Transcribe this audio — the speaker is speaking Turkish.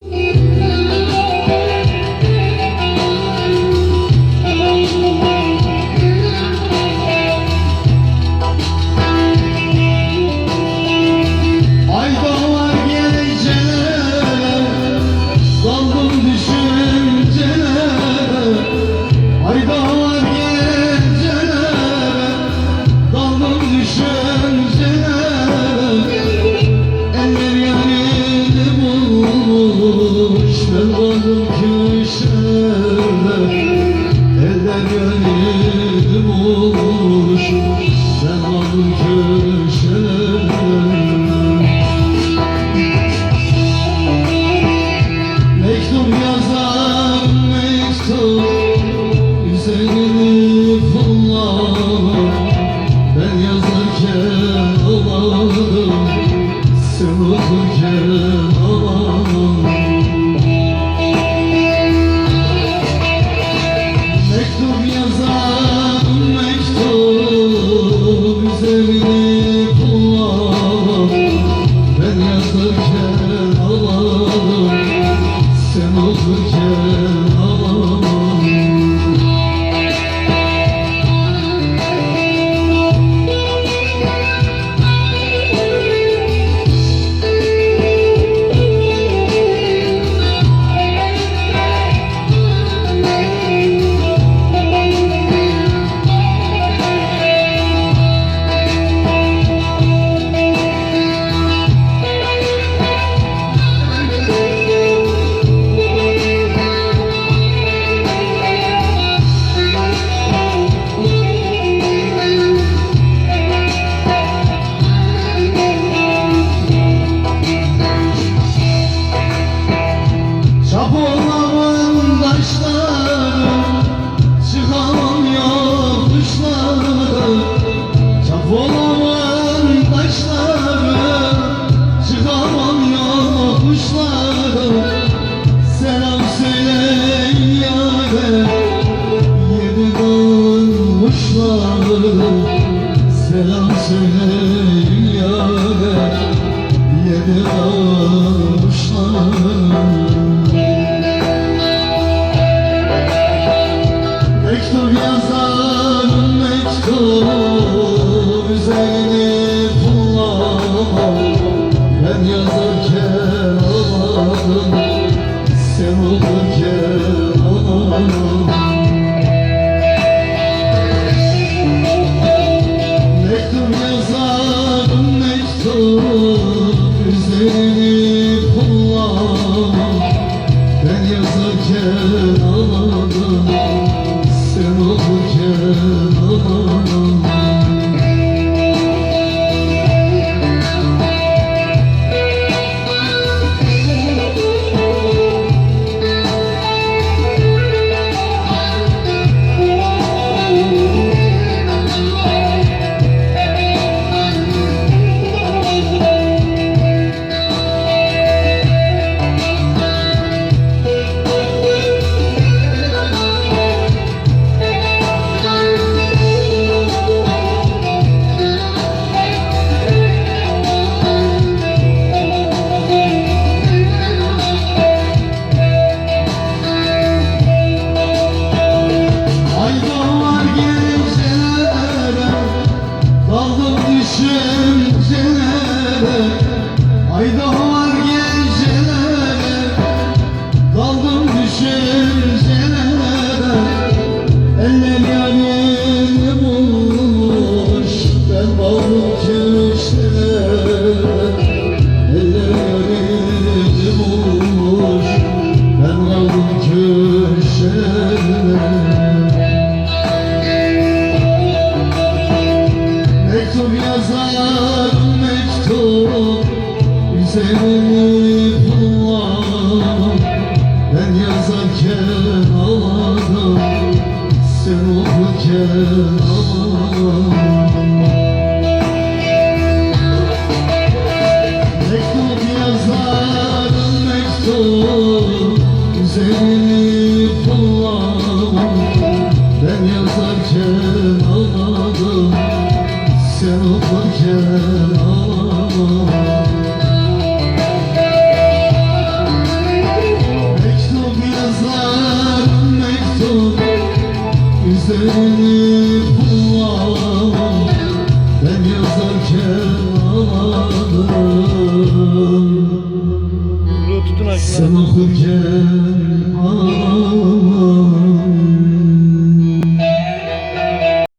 Yeah. Köşelerde Eller yanını bulmuş Ben kaldım köşelerde Mektup yazar mektup Üzerine pullar Ben yazarken ağladım. Sen okurken Çapulların taşları Çıkamam yokuşları Çapulların taşları Çıkamam yokuşları. Selam söyleyin yâre Yedi dağın Ben yazarken ağladım Sen okurken ağladım. Mektup yazarım mektup Üzerine pullar Ben yazarken ağladım Sen okurken ağladım Üzerine pullar Ben yazarken ağladım. Sen okurken ağladım. Mektup mektup Üzerine pullar Ben yazarken ağladım Sen okurken ağladım Bunu